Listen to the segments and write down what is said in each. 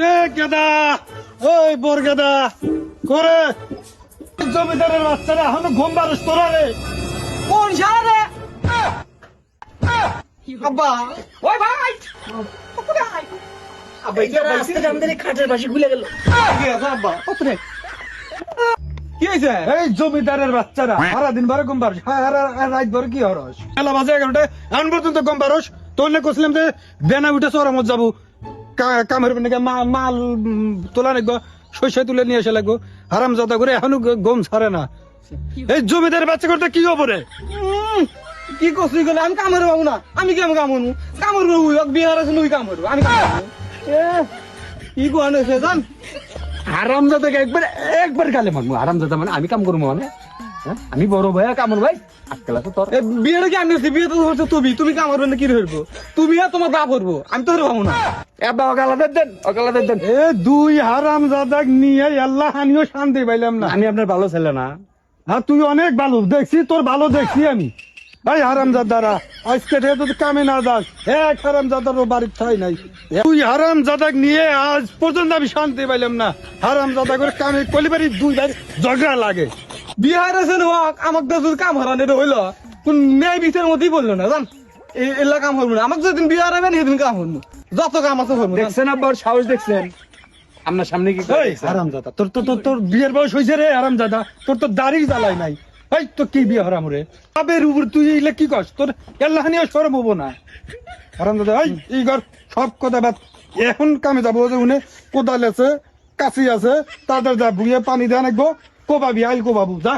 রে গেদা ওই বোর গেদা করে জমিদারের বাচ্চারা এখনও ঘুম বারস তোরা রে। কোন শালে আব্বা। ওই ভাই। আব্বা এটা রাস্তাটা আমাদের এই খাটের পাশে খুলে গেল। কি আছে আব্বা। ওপরে কি হয়েছে এই জমিদারের বাচ্চারা সারাদিন বারে ঘুম বারস। রাত ভর কি হরস? খেলা বাজে এগারোটায় এখন পর্যন্ত ঘুম বারস। তোলে কছিলাম যে বেনা উঠে চরমত যাব। কামের নাকি মাল তোলা নাকি শস্য তুলে নিয়ে এসে লাগবো। হারাম যাতা করে এখনও গ- ঘুম ছাড়ে না। এই জমিদারের বাচ্চা করতে কি উম, কি করছিস গেলে আমি কামড় পাবো না। আমি কেমন কামড় কামড় পাবো বিহার আছে nuই কামড় আমি এ কি কোয়ান হয়েছে জান? হারাম দাদাকে একবার একবার গালে মারবো হারাম দাদা মানে আমি কাম করব মানে? আমি বড় ভাই কামর ভাই? আজকাল আছে তোর। বিয়েটা কি আমি বিয়ে তো হচ্ছে তুমি। তুমি কামড় না কি হইবো তুমি আর তোমার বাপ হইবো আমি তো পাবো না। এবার অকালাদের দেন অকালাদের দেন। এ দুই হারাম জাদাক নিয়ে আল্লাহ আমিও শান্তি পাইলাম না। আমি আপনার ভালো ছেলে না। হ্যাঁ তুই অনেক ভালো। দেখছি তোর ভালো দেখছি আমি। এই হারাম জাদারা আজকে তুই কামে না যাস এক হারাম জাদার বাড়ির ঠাই নাই। তুই হারাম জাদাক নিয়ে আজ পর্যন্ত আমি শান্তি পাইলাম না। হারাম জাদা করে কামে কলিবারি দুই ভাই ঝগড়া লাগে। বিহার আছে হোক আমাকে যদি কাম হারান এটা হইল। কোন ন্যায় বিচারের মধ্যেই বলল না জান? এলা কাম হইব না। আমাকে যেদিন বিহার হবে সেদিন কাম হইব যত কাম আছে হইব দেখছেন আব্বার সাহস দেখছেন? আপনার সামনে কি এই দেখছেন? তোর তো তোর তোর বিয়ের বয়স হয়েছে রে হারাম জাদা তোর তো দাড়ি জ্বালাই নাই। এই তো কি বিয়ে হারাম রে? আবের উপর তুই এলে কি কস? তোর আল্লাহ নিয়ে সরম হব না। হারাম দাদা এই এই ঘর সব কথা বাদ। এখন কামে যাব যে উনি কোদাল আছে কাশি আছে তাদের যা বুয়ে পানি দেওয়া নাকবো আইল কোবাবু যা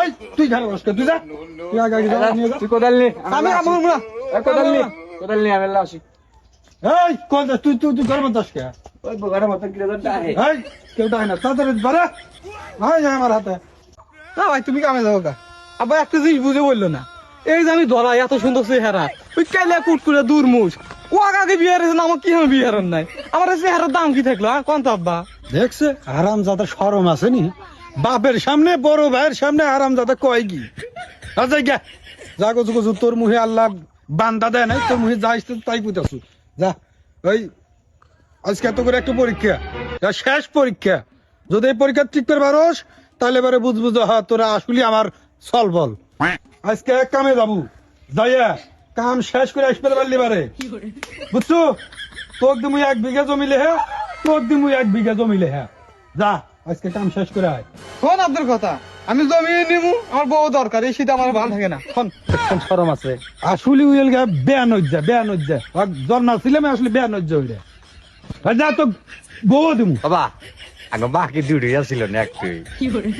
এই তুই বসকে তুই যা তুই আগে আগে যা, তুই কোদাল নি আমি না কোদাল নি কোদাল নি আমি আসি এই কোন তুই তুই তুই আসকে ওই বগারে মতন কি দাদা আহে এই কেউ ডাই না বারে ভাই আমার হাতে না ভাই তুমি কামে যাও গা আবার একটা জিনিস বুঝে বলল না এই যে আমি ধরা এত সুন্দর চেহারা ওই কাইলা কুটকুরে দূর মুখ ও আগে আগে বিহার এসে না আমার কি হবে বিহার নাই আমার চেহারার দাম কি থাকল হ্যাঁ কোন তো আব্বা দেখছে আরাম যাতে সরম আছে নি বাপের সামনে, বড় ভাইয়ের সামনে আরাম যাতে কয় কি? আচ্ছা যা। গজু গজু তোর মুখে আল্লাহ বান্দা দেয় নাই, তোর মুখে যা ইচ্ছে তাই পুঁতাছু যা ওই আজকে এত করে একটা পরীক্ষা। শেষ পরীক্ষা। যদি এই পরীক্ষা ঠিক করে পারোস, তাহলে এবারে বুঝব যে হ্যাঁ তোরা আসলে আমার সল বল। আজকে এক কামে যাব। যাইয়া, কাম শেষ করে আসতে পারলি বারে। বুঝছ? তোর দিমু এক বিঘা জমি লেহে, তোর দিমু এক বিঘা জমি লেহে। যা। আজকে কাম শেষ করে আয়। শোন আব্দুল কথা? আমি জমি নিমু আমার বউ দরকার এই শীতে আমার ভালো থাকে না। শোন। দেখছেন শরম আছে। আসলে উইল গা বেয়ান হজ্জা বেয়ান হজ্জা জন্ম ছিলাম আসলে বেয়ান হজ্জা হইলে। যা তো বউ দিমু। বাবা আগে বাকি ডিউটি আসছিল না একটু।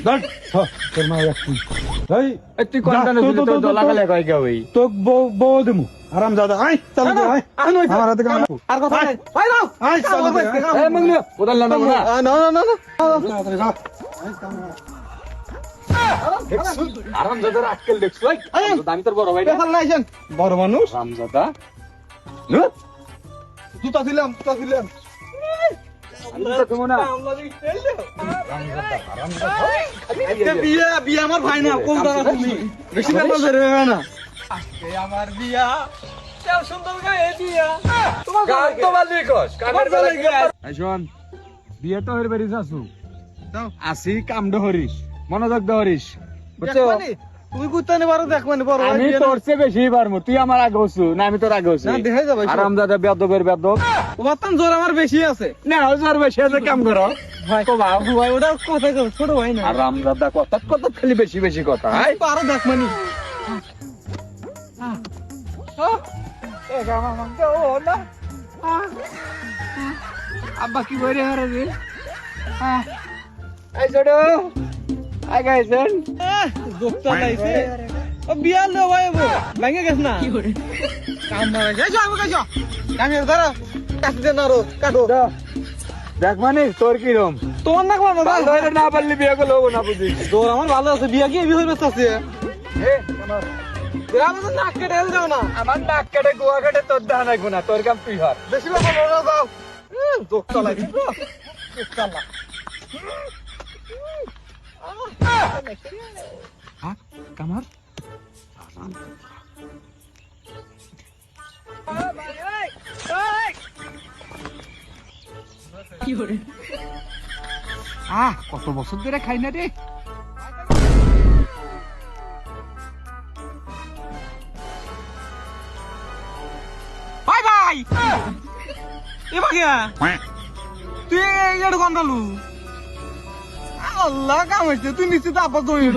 ধর, হ, তোর মা এক তুই। এই, এই তুই কোনটা যা, তো, তো, তো, তোর বউ বউ দিমু। আরাম দাদা আয় চালু না, নই, আমার হাতে কাম আর কথা নাই। ভাই দাও। আয়, কাম চালু এই মঙ্গল কোদাল না না না না। না না কাম দেখছ? আমি তোর বড় ভাই না। বড় মানুষ? জুতা দিলাম জুতা দিলাম। না। এ বিয়ে বিয়ে আমার ভাই না তুমি? বেশি কথা ধরে আমার বিয়া। কেউ সুন্দর গায়ে বিয়া। তোমার গান তো বালি কস কানের বেলা শোন বিয়ে তো হইর বেরিস আসু আসি কাম ধরিস মনোযোগ ধরিস। বুঝছ? তুমি কুত্তানে পারো দেখ মানে বড় আমি তোর চেয়ে বেশি পারব তুই আমার আগে হসু না আমি তোর আগে হসু। না দেখে যাবে আরাম দাদা বেদবের বেদব তোমার তো জোর আমার বেশি আছে। না হাজার বেশি আছে কাম করো ভাই ভাই ওটা কথা ছোট ভাই না। আরাম দাদা কথা কথা খালি বেশি বেশি কথা। পারো দেখ মানে আব্বা কি করে হারে রে? এই ছোট আই গাইছেন। যোগটা লাইছে। ও বিয়া লো ভাই বো ভেঙে গেছ না? কাম মারা যাও আমাকে যাও আমি ধরো। কাটি দেন আরও কাটো। দেখ মানে তোর কি রম তোমার না কোনো না পারলি বিয়ে করলে না বুঝিস জোর আমার ভালো আছে বিয়া কি বিয়ে হইবে আছে? গ্রামে তো নাক কেটে হেল যাও না। আমার নাক কাটে গোয়া কাটে তোর দেখা নাই গুনা তোর কাম তুই হর বেশি ব্যাপার বলো যাও। যোগটা লাইছে যোগটা লা কামার আহ কত বছর ধরে খাই না রে। এ বাকিয়া তুই এটা গন্ধালু আল্লাহ কামাইছে তুই নিশ্চিত আপা জমি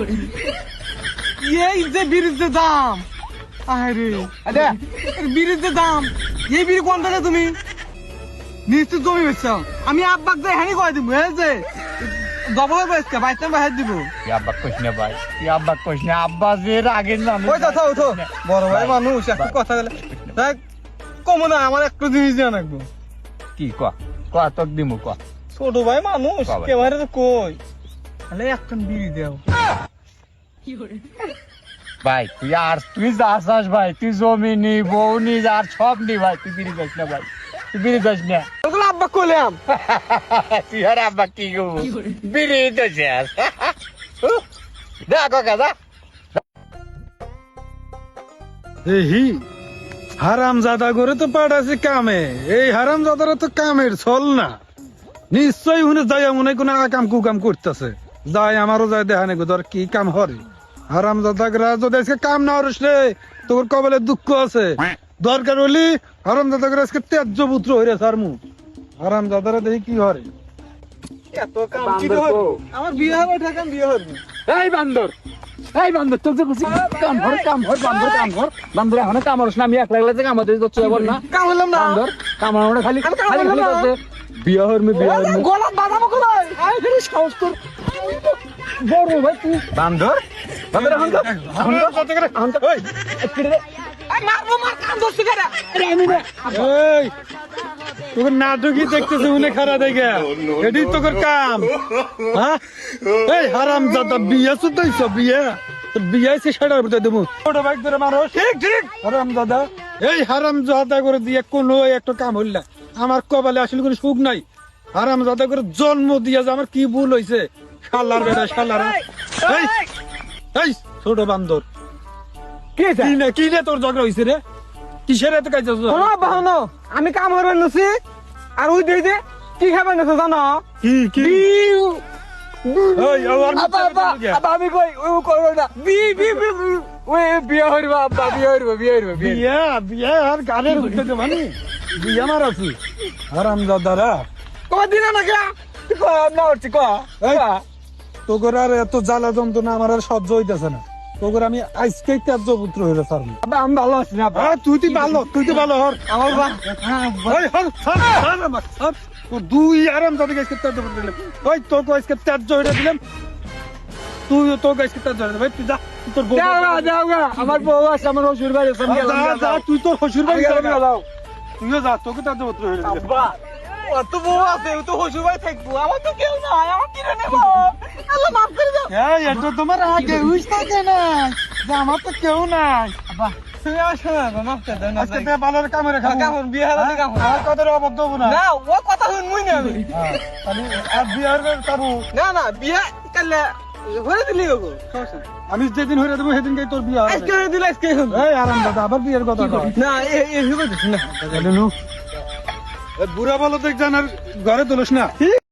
এই যে বিড়ির যে দাম। আরে আরে বিড়ির যে দাম। এই বিড়ি কোন তুমি? নিশ্চিত জমি বেচছো। আমি আব্বাক যে হ্যানি কয় দিব এই যে ডবল বেচকে বাইতে বাহির দিব। তুই আব্বা কইস না ভাই তুই আব্বা কইস না? আব্বা যে রাগের নামে ওই কথা উঠো। বড় ভাই মানুষ একটু কথা বলে দেখ কমো না আমার একটু জিনিস জানা লাগবো কি ক? ক তোর দিমু ক। ছোট ভাই মানুষ বাবা। কেবারে তো কই? তাহলে এখন বিড়ি দেও। ভাই তুই আর তুই যা চাস ভাই তুই জমি নি বউ নি আর সব নি ভাই তুই বিড়ি যাস না ভাই তুই বিড়ি যাস না। ওগুলো আব্বা কইলাম তুই আর আব্বা কি করব বিড়ি তো শেষ দেখো কাদা এই হারাম জাদা করে তো পাঠাছে কামে। এই হারাম জাদারা তো কামের চল না। নিশ্চয়ই হুনে যাই মনে কোনো কাম কুকাম করতেছে। যাই আমারও যাই দেখানে গো তোর কি কাম হরে? হারাম জাদাগরা যদি আজকে কাম না হরিস রে তোর কবলে দুঃখ আছে। দরকার হলি হারাম জাদাগরা আজকে ত্যায্য পুত্র হইরে সার মু হারাম জাদারা দেখি কি হরে? এত কাম কি হবে আমার বিয়ে হবে ঠাকাম বিয়ে হবে এই বান্দর! এই বান্দর তোর যে বুঝি কাম হর কাম হর বান্দর কাম হর বান্দর এখন কাম হরস না আমি একলা একলা যে কাম হতে যাচ্ছি বল না কাম না বান্দর কাম খালি খালি খালি না। বিয়া হর মে বিয়া হর মে গলা বাদাম কলাই আই খালি সাহস তোর বড় ভাই তুই বান্দর বান্দর এখন তো এখন তো এখন ওই মারবো হ্যাঁ? হারাম দিয়ে কোনো একটা কাম হইল না। আমার কপালে আসলে কোনো সুখ নাই। হারাম জাদা করে জন্ম দিয়ে আমার কি ভুল হয়েছে শালার বেটা ছোট বান্দর। কি আছে কি নে কি নে তোর ঝগড়া হয়েছে রে? কিসের এত কাজ শোনো বাহনো আমি কাম হরবে নছি আর ওই দেই দে কি খাবে না জানো? কি কি? ওই আমি কই ও না। বি বি বি বি। ওই বিয়া হইবা আব্বা বিয়া হইবা বিয়া হইবা বিয়া। বিয়া আর গানের উঠতে মানে বিয়া মার আছি আরাম দাদারা দিন না কে তুই কো না উঠছি কো তোগর আর এত জ্বালা যন্ত্রণা আমার আর সহ্য হইতেছে না। তোগর আমি আজকেই ত্যায্য পুত্র হইলে আব্বা আমি ভালো আছি না আব্বা। তুই তুই ভালো তুই তো ভালো হর। আমার আমার দুই আরাম দাদাকে আজকে ত্যায্য পুত্র দিলাম। ওই তোকে আজকে ত্যায্য হইলে দিলাম। তুই তোকে আজকে হইলে ভাই তুই যা তোর বউ আমার বউ আছে আমার শ্বশুর বাড়ি তুই তোর শ্বশুর বাড়ি। তুইও যা তোকে ত্যায্য পুত্র হইলে দিলাম। আব্বা অত বউ আছে ও তো ভাই থাকব আমার তো কেউ নাই আমার কিনে নেব আল্লাহ মাফ করে দাও এই, এটা তোমার আগে উইস থাকে না যে আমার তো কেউ নাই আব্বা তুমি আমার শোনা গো মাফ করে দাও আজকে তে ভালো কামে রেখা কেমন বিয়ে হলো কেমন আর কত অবদ্ধ হব না না ও কথা শুনবই না আমি হ্যাঁ, তাহলে আর না না বিয়ে কালে হয়ে দিলি গো আমি যেদিন হয়ে দেবো সেদিনকে তোর বিয়া আজকে হয়ে দিলে আজকে হলো এই আরাম দাদা আবার বিয়ের কথা না বুড়া বলো দেখ ঘরে তুলিস না।